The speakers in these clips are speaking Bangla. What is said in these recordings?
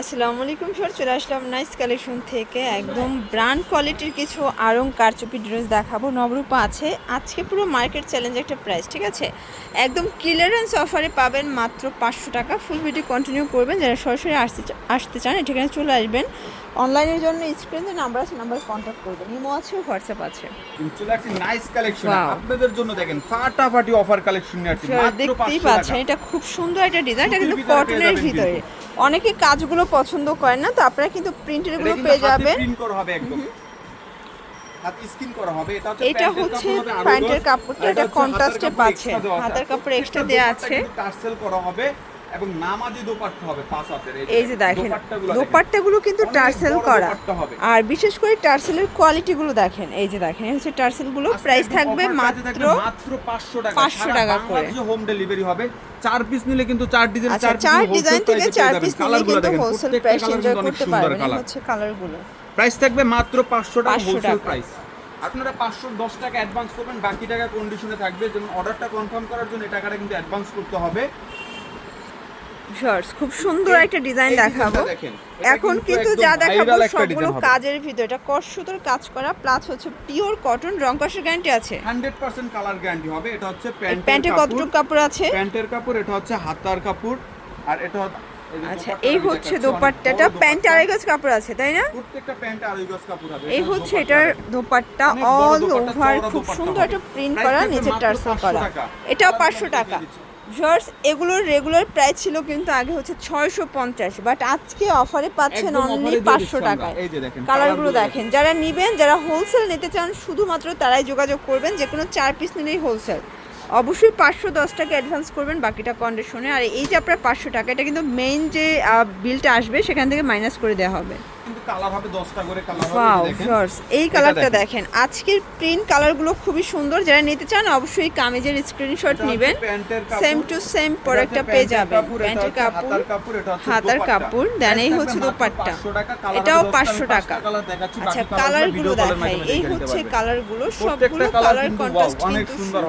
আসসালামু আলাইকুম স্যার চলে আসলাম নাইস কালেকশন থেকে। একদম ব্র্যান্ড কোয়ালিটির কিছু আরং কারচুপি ড্রেস দেখাবো। নবরূপা আছে। আজকে পুরো মার্কেট চ্যালেঞ্জ একটা প্রাইস ঠিক আছে? একদম ক্লিয়ারেন্স অফারে পাবেন মাত্র পাঁচশো টাকা। ফুল ভিডিও কন্টিনিউ করবেন। যারা সরাসরি আসতে আসতে চান এখানে চলে আসবেন। অনলাইনের জন্য স্ক্রিনে নাম্বার আছে নাম্বার কন্ট্যাক্ট করবেন। ইমো আছে হোয়াটসঅ্যাপ আছে। চলে আসছি নাইস কালেকশন আপনাদের জন্য দেখেন ফাটাফাটি অফার কালেকশন নিয়ে আসছি দেখতেই পাচ্ছেন এটা খুব সুন্দর একটা ডিজাইন এটা কিন্তু কটনের ভিতরে। অনেকে কাজগুলো পছন্দ করেন না তো আপনারা কিন্তু প্রিন্টেরগুলো পেয়ে যাবেন। প্রিন্ট করা হবে একদম। হাত স্কিন করা হবে। এটা হচ্ছে এটা হচ্ছে প্যান্টের কাপড়টা এটা কন্ট্রাস্টে পাচ্ছে হাতের কাপড় এক্সট্রা দেওয়া আছে। টার্সেল করা হবে। এবং নামাজি দোপাট্টা হবে পাঁচ হাতের। এই যে দেখেন দোপাট্টাগুলো। কিন্তু টার্সেল করা। আর বিশেষ করে টার্সেলের কোয়ালিটিগুলো দেখেন এই যে দেখেন এই হচ্ছে টার্সেলগুলো আজকে প্রাইস থাকবে মাত্র মাত্র 500 টাকা। 500 টাকা করে। বাংলাদেশে হোম ডেলিভারি হবে। চার পিস নিলে কিন্তু চার ডিজাইন আচ্ছা চার চার ডিজাইন থেকে চার পিস নিলে কিন্তু হোলসেল প্রাইস এনজয় করতে পারবেন। হচ্ছে কালারগুলো প্রাইস থাকবে মাত্র পাঁচশো টাকা 500 হোলসেল। প্রাইস আপনারা পাঁচশো দশ টাকা অ্যাডভান্স করবেন বাকি টাকা কন্ডিশনে থাকবে। যেমন অর্ডারটা কনফার্ম করার জন্য এই টাকাটা কিন্তু অ্যাডভান্স করতে হবে। শর্টস খুব সুন্দর একটা ডিজাইন দেখাবো। এখন কিন্তু যা দেখাবো সবগুলো কাজের ভিতর এটা কষ্ট কাজ করা প্লাস হচ্ছে পিওর কটন রং কষের গ্যারান্টি আছে? 100% কালার গ্যারান্টি হবে এটা হচ্ছে প্যান্টের প্যান্টে কাপড়। কতটুকু কাপড় আছে? প্যান্টের কাপড় এটা হচ্ছে হাতার কাপড় আর এটা আচ্ছা এই হচ্ছে দোপাট্টাটা প্যান্টে আড়াই গজ কাপড় আছে তাই না? প্রত্যেকটা প্যান্টে আড়াই গজ কাপড় হবে এই হচ্ছে এটার দোপাট্টা অল ওভার খুব সুন্দর একটা প্রিন্ট করা নিচে টার্সেল করা। এটাও কালার পাঁচশো গুলো টাকা। জর্জ এগুলোর রেগুলার প্রাইস ছিল কিন্তু আগে হচ্ছে ছয়শো পঞ্চাশ বাট আজকে অফারে পাচ্ছেন অনলি offer এ দিয়ে পাঁচশো দিচ্ছি আমরা। টাকায়। এই যে দেখেন, কালারগুলো কালারগুলো দেখেন যারা নিবেন যারা হোলসেল নিতে চান শুধুমাত্র তারাই যোগাযোগ করবেন যে কোনো চার পিস নিলেই হোলসেল অবশ্যই পাঁচশো দশ টাকা অ্যাডভান্স করবেন বাকিটা কন্ডিশনে আর এই যে আপনার পাঁচশো টাকা এটা কিন্তু মেইন যে বিলটা আসবে সেখান থেকে মাইনাস করে দেওয়া হবে। কিন্তু কালার হবে 10টা করে কালার হবে ওয়াও এই কালারটা দেখেন। আজকের প্রিন্ট কালারগুলো খুবই সুন্দর। যারা নিতে চান অবশ্যই কামিজের স্ক্রিনশট নেবেন। সেম টু সেম প্রোডাক্টটা পেয়ে যাবেন। কাপড়, প্যান্টের কাপড় হাতার কাপড়। দেন এই হচ্ছে দোপাট্টা। 500 টাকা, কালার এটাও পাঁচশো টাকা। আচ্ছা কালারগুলো দেখাই। এই হচ্ছে। কালারগুলো সবগুলো কালার কালার কন্ট্রাস্ট কিন্তু সুন্দর।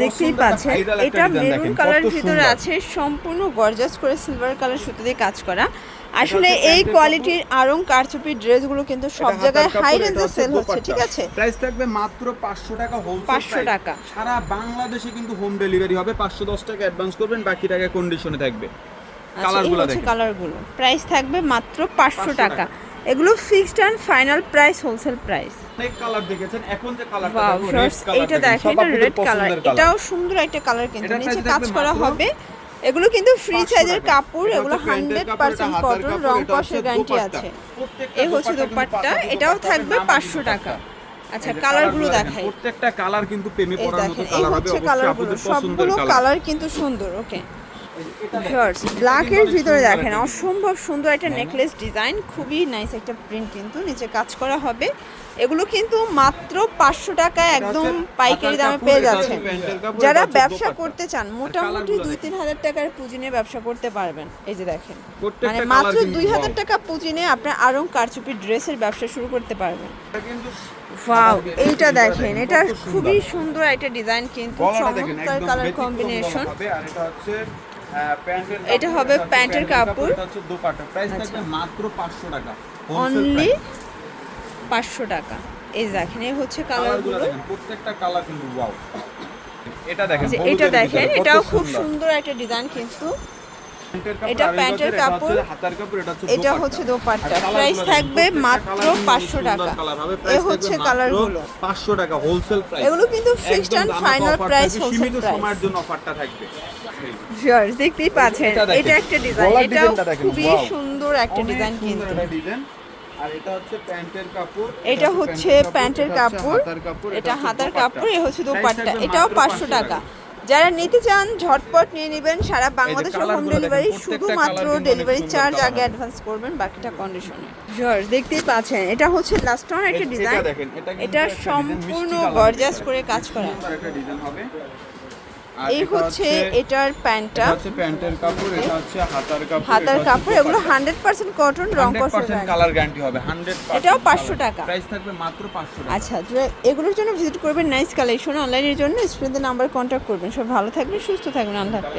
দেখতেই পাচ্ছেন। এটা মেরুন কালার ভিতরে আছে সম্পূর্ণ গর্জাস করে সিলভার কালার সুতো দিয়ে কাজ করা। আসলে এই কোয়ালিটির আরং কারচুপি ড্রেসগুলো কিন্তু সব জায়গায় হাই রেঞ্জে হচ্ছে সেল হচ্ছে ঠিক আছে? প্রাইস থাকবে মাত্র 500 টাকা হোলসেল 500 টাকা। সারা বাংলাদেশে কিন্তু হোম ডেলিভারি হবে। 510 টাকা অ্যাডভান্স করবেন বাকি টাকা কন্ডিশনে থাকবে। আচ্ছা কালারগুলো দেখেন। কালারগুলো প্রাইস থাকবে মাত্র পাঁচশো 500 টাকা। এগুলো fixed and final price wholesale price অনেক কালার দেখেছেন এখন যে কালারটা এটা দেখেন এটা রেড কালার এটাও সুন্দর একটা কালার কিন্তু নিচে কাজ করা হবে। এগুলো কিন্তু ফ্রি সাইজের কাপড় এগুলো হান্ড্রেড পার্সেন্ট কটন রং কষের গ্যারান্টি আছে। এই হচ্ছে দোপাট্টা এটাও থাকবে পাঁচশো। টাকা। আচ্ছা কালারগুলো দেখাই। প্রত্যেকটা কালার কিন্তু প্রেমে পড়ার মতো কালার হবে কালারগুলো সবগুলো কালার কিন্তু সুন্দর ওকে দেখেন, ব্ল্যাকের ভিতরে দেখেন অসম্ভব সুন্দর একটা নেকলেস ডিজাইন খুবই নাইস একটা প্রিন্ট কিন্তু নিচে কাজ করা হবে। এগুলো কিন্তু মাত্র পাঁচশো টাকা একদম পাইকারি দামে পেয়ে যাচ্ছেন। যারা ব্যবসা করতে চান মোটামুটি দুই তিন হাজার টাকার পুঁজি নিয়ে ব্যবসা করতে পারবেন। এই যে দেখেন মানে মাত্র দুই হাজার টাকা পুঁজি নিয়ে আপনার আরং কারচুপি ড্রেসের ব্যবসা শুরু করতে পারবেন। ওয়াও এইটা দেখেন এটা খুবই সুন্দর একটা ডিজাইন কিন্তু চমৎকার কালার কম্বিনেশন এটা হবে প্যান্টের কাপড়। প্রাইস আচ্ছা। থাকবে মাত্র 500 টাকা অনলি price। পাঁচশো টাকা এই দেখেন এই হচ্ছে কালারগুলো প্রত্যেকটা কালার কিন্তু ওয়াও এটা দেখেন এটা দেখেন এটাও খুব সুন্দর। একটা ডিজাইন কিন্তু এটা প্যান্টের কাপড়, এটা হচ্ছে এটা দোপাট্টা। প্রাইস থাকবে মাত্র পাঁচশো টাকা। এ হচ্ছে কালারগুলো। 500 টাকা হোলসেল প্রাইস। এগুলো কিন্তু fixed and final price wholesale সীমিত প্রাইস সময়ের জন্য অফারটা থাকবে। দেখতেই পাচ্ছেন। এটা একটা ডিজাইন এটাও খুবই সুন্দর একটা ডিজাইন কিন্তু। এটা হচ্ছে প্যান্টের কাপড়। এটা এটা হাতার কাপড় এটা হচ্ছে হাতার কাপড় এ হচ্ছে দোপাট্টা। এটাও পাঁচশো টাকা। যারা নিতে চান ঝটপট নিয়ে নেবেন। সারা বাংলাদেশের হোম ডেলিভারি শুধুমাত্র ডেলিভারি চার্জ আগে অ্যাডভান্স করবেন বাকিটা কন্ডিশনে জর্জ দেখতেই পাচ্ছেন এটা হচ্ছে লাস্ট ওয়ান একটা ডিজাইন এটা সম্পূর্ণ গর্জাস করে কাজ করা। একটা ডিজাইন হবে। আর এই হচ্ছে এটার প্যান্টটা। হচ্ছে প্যান্টের কাপড় এটা হচ্ছে হাতার কাপড় হাতার কাপড় এগুলো দোপাট্টা। হান্ড্রেড পার্সেন্ট কটন রং 100% কালার গ্যারান্টি হবে 100% এটাও 500 টাকা। প্রাইস থাকবে মাত্র 500 টাকা। আচ্ছা এগুলোর জন্য ভিজিট করবেন নাইস কালেকশন অনলাইনের জন্য। স্ক্রিনে নাম্বার কন্ট্যাক্ট করবেন। সব ভালো থাকবেন সুস্থ থাকবেন আল্লাহ হাফেজ।